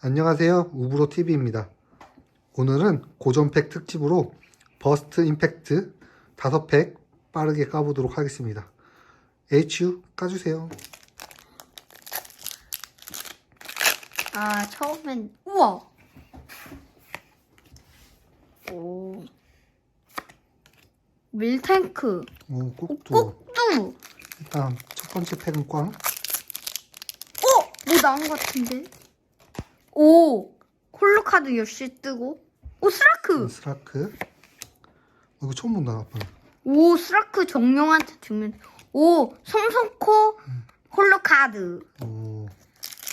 안녕하세요. 우브로 TV입니다. 오늘은 고전팩 특집으로 버스트 임팩트 5팩 빠르게 까보도록 하겠습니다. HU 까주세요. 아, 처음엔, 우와! 오. 밀탱크. 오, 꼭두. 꼭두! 일단 첫 번째 팩은 꽝. 어! 뭐 나온 것 같은데? 오! 콜로카드 역시 뜨고. 오, 스라크! 스라크. 어, 이거 처음 본다, 아빠. 오, 스라크 정령한테 주면. 오, 성성코 홀로카드. 오,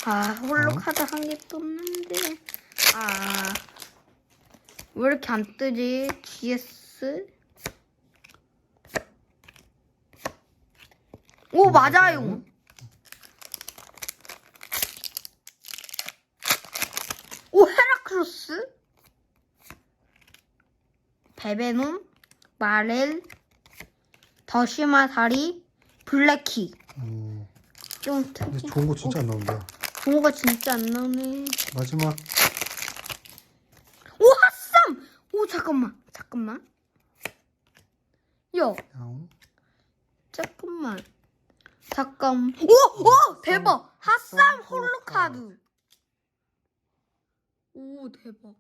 아, 홀로카드 한 개 떴는데. 아. 왜 이렇게 안 뜨지? GS? 오, 맞아요. 오, 헤라크로스? 베베놈, 마렐, 더시마 다리, 블랙키. 오. 좀 근데 특이. 좋은 거 진짜 안 나온다. 종호가 진짜 안 나오네. 마지막. 오, 핫삼! 오, 잠깐만. 잠깐만. 야, 야옹. 잠깐만. 잠깐. 오, 오, 대박. 핫삼 홀로카드. 오, 대박.